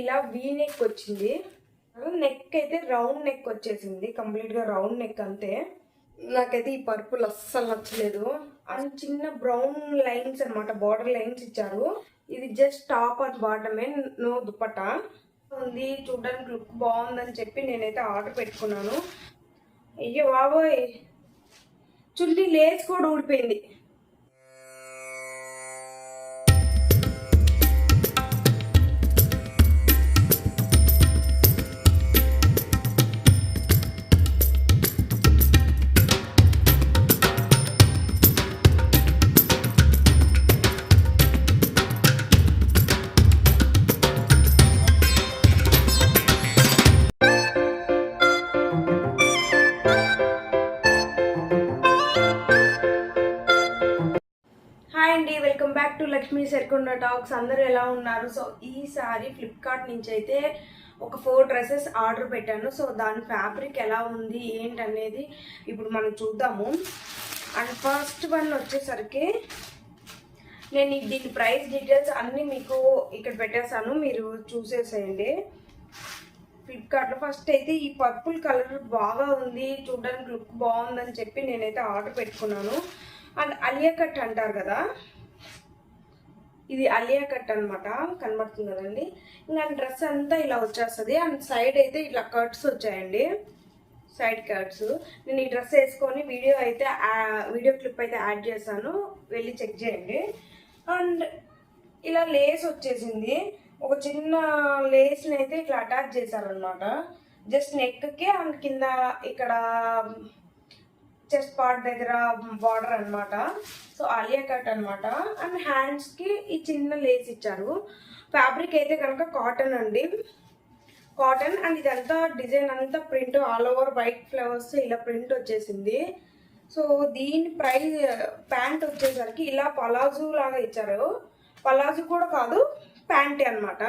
ఇలా V neck వచ్చింది. Neck అయితే రౌండ్ నెక్ వచ్చేసింది. కంప్లీట్గా రౌండ్ నెక్ అంతే. నాకైతే ఈ పర్పుల్ అస్సలు నచ్చలేదు. అండ్ చిన్న బ్రౌన్ లైన్స్ అనమాట బార్డర్ లైన్స్ ఇచ్చారు. ఇది జస్ట్ టాప్ అండ్ బాటమే నో దుపట్టా ఉంది చూడడానికి లుక్ బాగుందని చెప్పి నేనైతే ఆర్డర్ పెట్టుకున్నాను. అయ్యో బాబోయ్. చున్నీ లేస్ కూడా ఊడిపోయింది. Welcome back to Lakshmi Serkonda talks అందరూ ఎలా ఉన్నారు? సో ఈసారి ఫ్లిప్కార్ట్ నుంచి అయితే ఒక ఫోర్ డ్రెస్సెస్ ఆర్డర్ పెట్టాను. సో దాని ఫ్యాబ్రిక్ ఎలా ఉంది ఏంటి అనేది ఇప్పుడు మనం చూద్దాము. అండ్ ఫస్ట్ వన్ వచ్చేసరికి నేను దీని ప్రైస్ డీటెయిల్స్ అన్నీ మీకు ఇక్కడ పెట్టేస్తాను. మీరు చూసేసేయండి. ఫ్లిప్కార్ట్లో ఫస్ట్ అయితే ఈ పర్పుల్ కలర్ బాగా ఉంది చూడడానికి లుక్ బాగుందని చెప్పి నేనైతే ఆర్డర్ పెట్టుకున్నాను. అండ్ అలియా కట్ అంటారు కదా ఇది అలియా కట్ అనమాట కనబడుతుంది కదండి. ఇంకా డ్రెస్ అంతా ఇలా వచ్చేస్తుంది. అండ్ సైడ్ అయితే ఇట్లా కట్స్ వచ్చాయండి. సైడ్ కట్స్ నేను ఈ డ్రెస్ వేసుకొని వీడియో అయితే వీడియో క్లిప్ అయితే యాడ్ చేశాను. వెళ్ళి చెక్ చేయండి. అండ్ ఇలా లేస్ వచ్చేసింది. ఒక చిన్న లేస్ని అయితే ఇట్లా అటాచ్ చేశారనమాట జస్ట్ నెక్కి అండ్ కింద ఇక్కడ చెస్ట్ పార్ట్ దగ్గర బార్డర్ అన్నమాట. సో ఆలియా కట్ అనమాట అండ్ హ్యాండ్స్కి ఈ చిన్న లేస్ ఇచ్చారు. ఫ్యాబ్రిక్ అయితే కనుక కాటన్ అండి. కాటన్ అండ్ ఇదంతా డిజైన్ అంతా print all over white flowers ఇలా ప్రింట్ వచ్చేసింది. సో దీని ప్రైస్ ప్యాంట్ వచ్చేసరికి ఇలా పలాజు లాగా ఇచ్చారు. పలాజు కూడా కాదు ప్యాంటే అన్నమాట.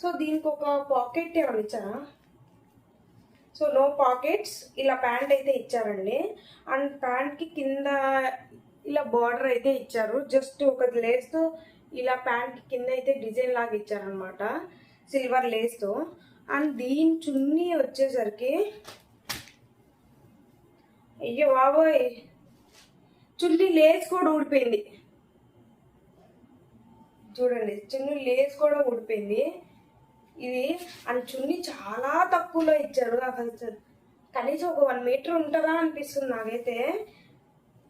సో దీనికి ఒక పాకెట్ ఏమైనా ఇచ్చారా? సో నో పాకెట్స్ ఇలా ప్యాంట్ అయితే ఇచ్చారండి. అండ్ ప్యాంట్కి కింద ఇలా బార్డర్ అయితే ఇచ్చారు. జస్ట్ ఒక లేస్తో ఇలా ప్యాంట్ కింద అయితే డిజైన్ లాగా ఇచ్చారనమాట సిల్వర్ లేస్తో అండ్ దీని చున్నీ వచ్చేసరికి అయ్యో బాబోయ్! చున్నీ లేస్ కూడా ఊడిపోయింది. చూడండి చున్నీ లేస్ కూడా ఊడిపోయింది. ఇది అండ్ చున్నీ చాలా తక్కువలో ఇచ్చారు అసలు కనీసం ఒక వన్ మీటర్ ఉంటుందా అనిపిస్తుంది నాకైతే.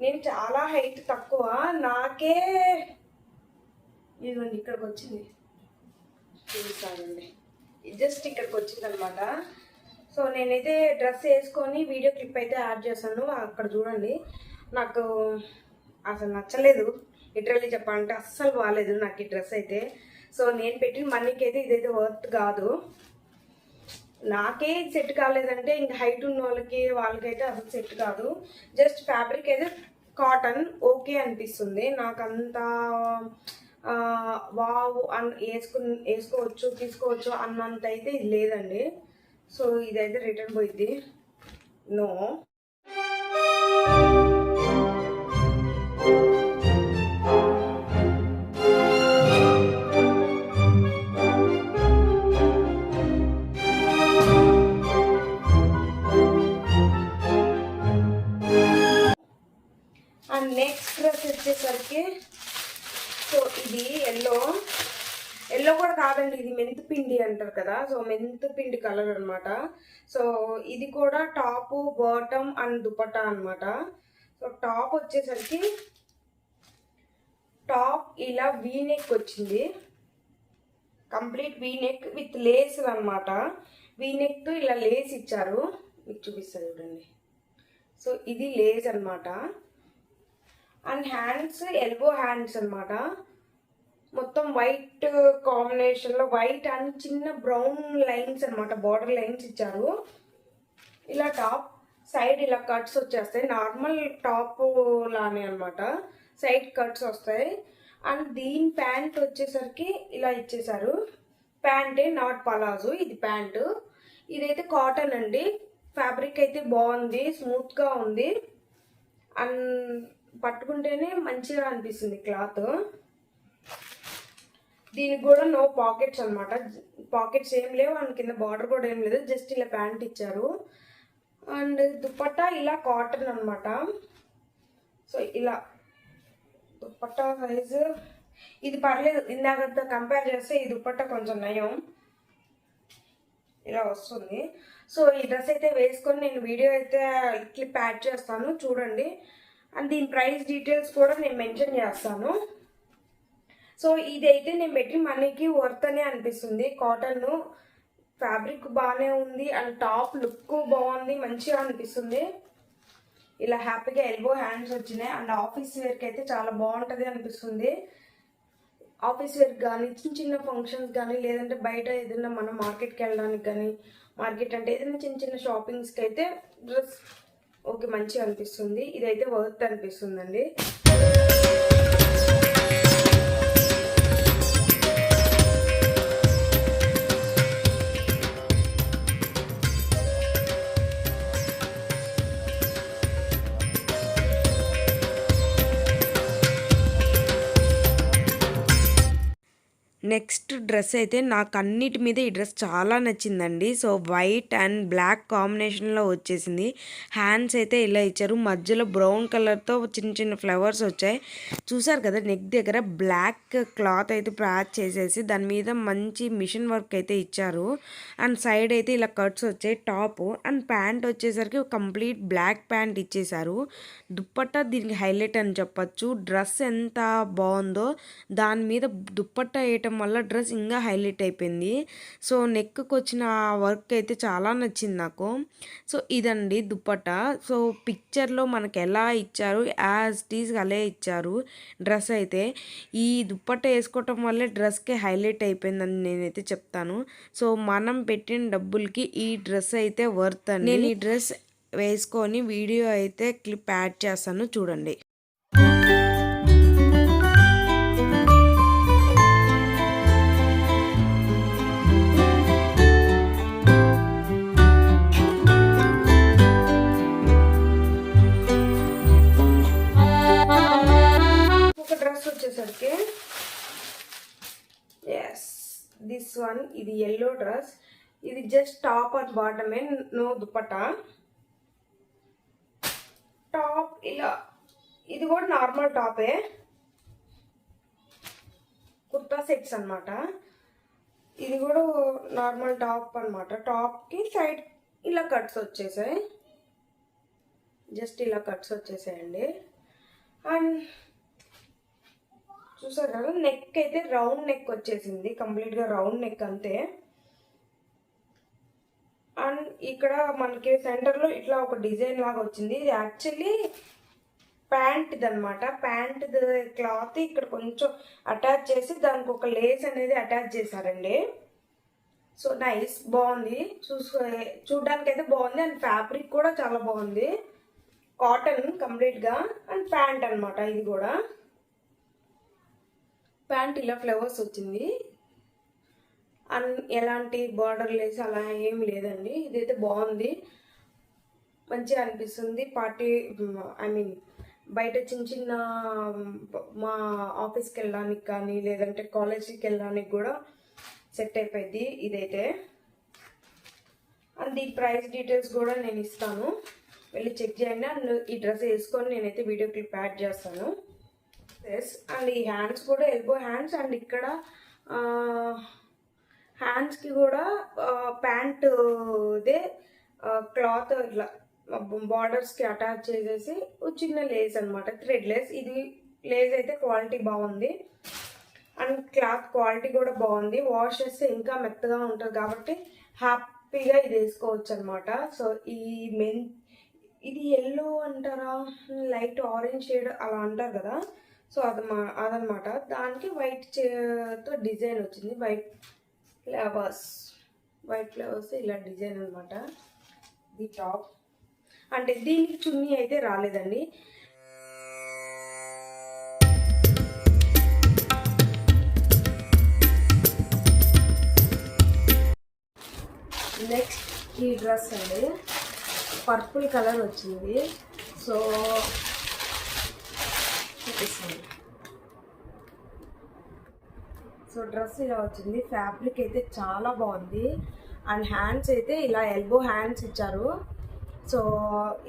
నేను చాలా హైట్ తక్కువ. నాకే ఇదిగోండి ఇక్కడికి వచ్చింది చూసానండి జస్ట్ ఇక్కడికి వచ్చింది అనమాట సో నేనైతే డ్రెస్ వేసుకొని వీడియో క్లిప్ అయితే యాడ్ చేశాను. అక్కడ చూడండి. నాకు అసలు నచ్చలేదు. లిటరల్లీ చెప్పాలంటే అస్సలు బాగాలేదు నాకు ఈ డ్రెస్ అయితే. సో నేను పెట్టిన మనీకి అయితే ఇదైతే వర్త్ కాదు. నాకే సెట్ కాలేదంటే ఇంకా హైట్ ఉన్న వాళ్ళకి వాళ్ళకైతే అసలు సెట్ కాదు. జస్ట్ ఫ్యాబ్రిక్ అయితే కాటన్ ఓకే అనిపిస్తుంది. నాకు అంత వావ్ అన్ వేసుకు వేసుకోవచ్చు తీసుకోవచ్చు అన్నంత అయితే ఇది లేదండి. సో ఇదైతే రిటర్న్ పోయింది నో నెక్స్ట్ డ్రెస్ వచ్చేసరికి సో ఇది ఎల్లో. ఎల్లో కూడా కాదండి ఇది మెంతు పిండి అంటారు కదా సో మెంతు పిండి కలర్ అనమాట సో ఇది కూడా టాప్ బాటమ్ అండ్ దుపట్టా అనమాట సో టాప్ వచ్చేసరికి టాప్ ఇలా వీ నెక్ వచ్చింది. Complete V neck with lace అనమాట వీ నెక్తో ఇలా లేస్ ఇచ్చారు. మీకు చూపిస్తారు చూడండి. సో ఇది లేస్ అన్నమాట. అండ్ హ్యాండ్స్ ఎల్బో హ్యాండ్స్ అన్నమాట. మొత్తం వైట్ కాంబినేషన్లో వైట్ అండ్ చిన్న బ్రౌన్ లైన్స్ అనమాట బార్డర్ లైన్స్ ఇచ్చారు. ఇలా టాప్ సైడ్ ఇలా కట్స్ వచ్చేస్తాయి. నార్మల్ టాప్ లానే అనమాట సైడ్ కట్స్ వస్తాయి. అండ్ దీని ప్యాంట్ వచ్చేసరికి ఇలా ఇచ్చేసారు ప్యాంటే నాట్ పలాజో ఇది ప్యాంటు ఇదైతే కాటన్ అండి. ఫ్యాబ్రిక్ అయితే బాగుంది స్మూత్గా ఉంది. అండ్ పట్టుకుంటేనే మంచిగా అనిపిస్తుంది క్లాత్. దీనికి కూడా నో పాకెట్స్ అనమాట పాకెట్స్ ఏం లేవు అండ్ కింద బార్డర్ కూడా ఏం లేదు. జస్ట్ ఇలా ప్యాంట్ ఇచ్చారు. అండ్ దుప్పట్టా ఇలా కాటన్ అనమాట సో ఇలా. దుప్పట్టా సైజు ఇది పర్లేదు. ఇందాకతో కంపేర్ చేస్తే ఈ దుప్పట్ట కొంచెం నయం. ఇలా వస్తుంది. సో ఈ డ్రెస్ అయితే వేసుకొని నేను వీడియో అయితే క్లిప్ యాడ్ చేస్తాను. చూడండి. అండ్ దీని ప్రైస్ డీటెయిల్స్ కూడా నేను మెన్షన్ చేస్తాను. సో ఇదైతే నేను పెట్టి మనకి వర్త్ అనే అనిపిస్తుంది. కాటన్ ఫ్యాబ్రిక్ బాగానే ఉంది అండ్ టాప్ లుక్ బాగుంది మంచిగా అనిపిస్తుంది. ఇలా హ్యాపీగా ఎల్బో హ్యాండ్స్ వచ్చినాయి. అండ్ ఆఫీస్ వేర్కి అయితే చాలా బాగుంటుంది అనిపిస్తుంది. ఆఫీస్ వేర్ కానీ చిన్న చిన్న ఫంక్షన్స్ కానీ లేదంటే బయట ఏదైనా మనం మార్కెట్కి వెళ్ళడానికి కానీ మార్కెట్ అంటే ఏదైనా చిన్న చిన్న షాపింగ్స్కి అయితే డ్రెస్ ఓకే మంచిగా అనిపిస్తుంది. ఇదైతే వర్త్ అనిపిస్తుందండి. నెక్స్ట్ డ్రెస్ అయితే నాకు అన్నిటి మీద ఈ డ్రెస్ చాలా నచ్చిందండి. సో వైట్ అండ్ బ్లాక్ కాంబినేషన్లో వచ్చేసింది. హ్యాండ్స్ అయితే ఇలా ఇచ్చారు. మధ్యలో బ్రౌన్ కలర్తో చిన్న చిన్న ఫ్లవర్స్ వచ్చాయి. చూసారు కదా నెక్ దగ్గర బ్లాక్ క్లాత్ అయితే ప్యాచ్ చేసేసి దాని మీద మంచి మిషన్ వర్క్ అయితే ఇచ్చారు. అండ్ సైడ్ అయితే ఇలా కట్స్ వచ్చాయి. టాప్ అండ్ ప్యాంట్ వచ్చేసరికి కంప్లీట్ బ్లాక్ ప్యాంట్ ఇచ్చేసారు. దుప్పట్టా దీనికి హైలైట్ అని చెప్పొచ్చు. డ్రెస్ ఎంత బాగుందో దాని మీద దుప్పట్టా వేయటం వల్ల డ్రెస్ ఇంకా హైలైట్ అయిపోయింది. సో నెక్కి వచ్చిన వర్క్ అయితే చాలా నచ్చింది నాకు. సో ఇదండి దుప్పట సో పిక్చర్లో మనకి ఎలా ఇచ్చారు యాజ్ టీజ్ అలే ఇచ్చారు డ్రెస్ అయితే. ఈ దుప్పట వేసుకోవటం వల్లే డ్రెస్కి హైలైట్ అయిపోయిందని నేనైతే చెప్తాను. సో మనం పెట్టిన డబ్బులకి ఈ డ్రెస్ అయితే వర్త్ అండి. నేను ఈ డ్రెస్ వేసుకొని వీడియో అయితే క్లిప్ యాడ్ చేస్తాను చూడండి. ఇది జస్ట్ టాప్ అండ్ బాటమే నో దుపట్టా టాప్ ఇలా ఇది కూడా నార్మల్ టాపే కుర్తా సెట్స్ అనమాట ఇది కూడా నార్మల్ టాప్ అనమాట టాప్కి సైడ్ ఇలా కట్స్ వచ్చేసాయి. జస్ట్ ఇలా కట్స్ వచ్చేసాయండి. అండ్ చూసారు? కదా నెక్ అయితే రౌండ్ నెక్ వచ్చేసింది. కంప్లీట్గా రౌండ్ నెక్ అంతే. అండ్ ఇక్కడ మనకి సెంటర్లో ఇట్లా ఒక డిజైన్ లాగా వచ్చింది. ఇది యాక్చువల్లీ ప్యాంట్ది అనమాట ప్యాంట్ క్లాత్ ఇక్కడ కొంచెం అటాచ్ చేసి దానికి ఒక లేస్ అనేది అటాచ్ చేశారండి. సో నైస్ బాగుంది. చూసుకో చూడడానికి అయితే బాగుంది. అండ్ ఫ్యాబ్రిక్ కూడా చాలా బాగుంది. కాటన్ కంప్లీట్గా అండ్ ప్యాంట్ అనమాట ఇది కూడా. ప్యాంట్ ఇలా ఫ్లవర్స్ వచ్చింది. అండ్ ఎలాంటి బార్డర్ లేసి అలా ఏం లేదండి. ఇదైతే బాగుంది. మంచిగా అనిపిస్తుంది. పార్టీ ఐ మీన్ బయట చిన్న చిన్న మా ఆఫీస్కి వెళ్ళడానికి కానీ లేదంటే కాలేజీకి వెళ్ళడానికి కూడా సెట్ అయిపోయింది ఇదైతే. అండ్ ఈ ప్రైస్ డీటెయిల్స్ కూడా నేను ఇస్తాను. వెళ్ళి చెక్ చేయండి. అండ్ ఈ డ్రెస్ వేసుకొని నేనైతే వీడియో క్లిప్ యాడ్ చేస్తాను. ఎస్ అండ్ ఈ హ్యాండ్స్ కూడా ఎల్బో హ్యాండ్స్ అండ్ ఇక్కడ హ్యాండ్స్కి కూడా ప్యాంట్ ఇదే క్లాత్ ఇట్లా బార్డర్స్కి అటాచ్ చేసేసి చిన్న లేస్ అనమాట థ్రెడ్ లేస్ ఇది లేస్ అయితే క్వాలిటీ బాగుంది. అండ్ క్లాత్ క్వాలిటీ కూడా బాగుంది. వాష్ చేస్తే ఇంకా మెత్తగా ఉంటుంది కాబట్టి హ్యాపీగా ఇది వేసుకోవచ్చు అనమాట సో ఈ మెన్ ఇది ఎల్లో అంటారా? లైట్ ఆరెంజ్ షేడ్ అలా అంటారు కదా. సో అది మా అదనమాట దానికి వైట్తో డిజైన్ వచ్చింది. వైట్ ఫ్లవర్స్ వైట్ ఫ్లవర్స్ ఇలా డిజైన్ అనమాట ది టాప్ అంటే దీనికి చున్నీ అయితే రాలేదండి. నెక్స్ట్ ఈ డ్రెస్ అండి. పర్పుల్ కలర్ వచ్చింది. సో చూపిస్తాను. సో డ్రెస్ ఇలా వచ్చింది. ఫ్యాబ్రిక్ అయితే చాలా బాగుంది. అండ్ హ్యాండ్స్ అయితే ఇలా ఎల్బో హ్యాండ్స్ ఇచ్చారు. సో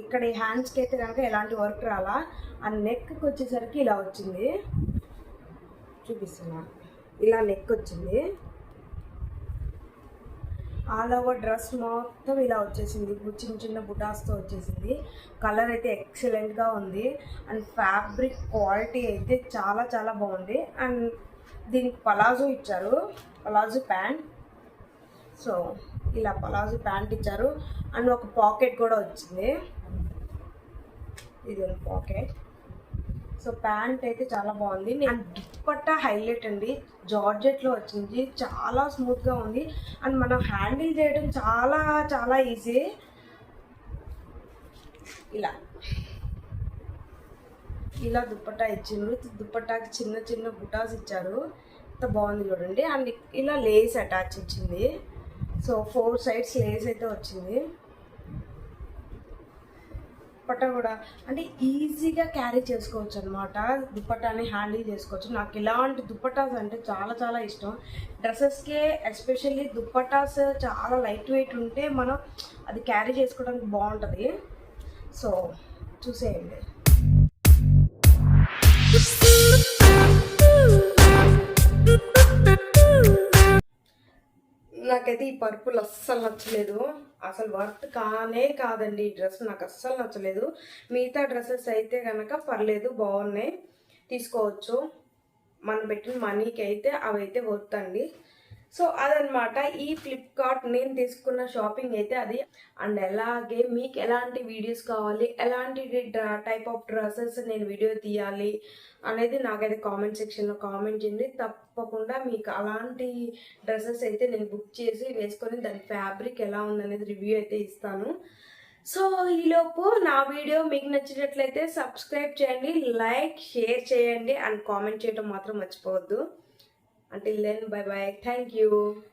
ఇక్కడ ఈ హ్యాండ్స్కి అయితే కనుక ఎలాంటి వర్క్ రాలా. అండ్ నెక్కి వచ్చేసరికి ఇలా వచ్చింది. చూపిస్తున్నా. ఇలా నెక్ వచ్చింది. ఆల్ ఓవర్ డ్రెస్ మొత్తం ఇలా వచ్చేసింది. చిన్న చిన్న బుటాస్తో వచ్చేసింది. కలర్ అయితే ఎక్సలెంట్గా ఉంది. అండ్ ఫ్యాబ్రిక్ క్వాలిటీ అయితే చాలా చాలా బాగుంది. అండ్ దీనికి పలాజో ఇచ్చారు. Palazzo pant. సో ఇలా పలాజో ప్యాంట్ ఇచ్చారు. అండ్ ఒక పాకెట్ కూడా వచ్చింది. ఇది పాకెట్. సో ప్యాంట్ అయితే చాలా బాగుంది. నేను దుప్పట్టా హైలైట్ అండి. జార్జెట్లో వచ్చింది. చాలా స్మూత్గా ఉంది. అండ్ మనం హ్యాండిల్ చేయడం చాలా చాలా ఈజీ. ఇలా. ఇలా దుప్పట్టా ఇచ్చిండ్రు. దుప్పట్టాకి చిన్న చిన్న బుటాస్ ఇచ్చారు. ఎంత బాగుంది చూడండి. అండ్ ఇలా లేస్ అటాచ్ ఇచ్చింది. సో ఫోర్ సైడ్స్ లేస్ అయితే వచ్చింది. దుప్పట్టా కూడా. అంటే ఈజీగా క్యారీ చేసుకోవచ్చు అనమాట దుప్పట్టాని హ్యాండిల్ చేసుకోవచ్చు. నాకు ఇలాంటి దుప్పటాస్ అంటే చాలా చాలా ఇష్టం. డ్రెస్సెస్కే ఎస్పెషల్లీ దుప్పటాస్ చాలా లైట్ వెయిట్ ఉంటే మనం అది క్యారీ చేసుకోవడానికి బాగుంటుంది. సో చూసేయండి. నాకైతే ఈ పర్పుల్ అస్సలు నచ్చలేదు. అసలు వర్త్ కానే కాదండి ఈ డ్రెస్ నాకు అస్సలు నచ్చలేదు. మిగతా డ్రెస్సెస్ అయితే కనుక పర్లేదు బాగున్నాయి. తీసుకోవచ్చు. మనం పెట్టిన మనీకి అయితే అవైతే వర్త్ అండి సో అదనమాట ఈ ఫ్లిప్కార్ట్ నేను తీసుకున్న షాపింగ్ అయితే అది. అండ్ అలాగే మీకు ఎలాంటి వీడియోస్ కావాలి ఎలాంటి టైప్ ఆఫ్ డ్రెస్సెస్ నేను వీడియో తీయాలి అనేది నాకైతే కామెంట్ సెక్షన్లో కామెంట్ చేయండి. తప్పకుండా మీకు అలాంటి డ్రెస్సెస్ అయితే నేను బుక్ చేసి వేసుకొని దాని ఫ్యాబ్రిక్ ఎలా ఉందనేది రివ్యూ అయితే ఇస్తాను. సో ఈలోపు నా వీడియో మీకు నచ్చినట్లయితే సబ్స్క్రైబ్ చేయండి లైక్ షేర్ చేయండి అండ్ కామెంట్ చేయడం మాత్రం మర్చిపోవద్దు. Until then, bye bye. Thank you.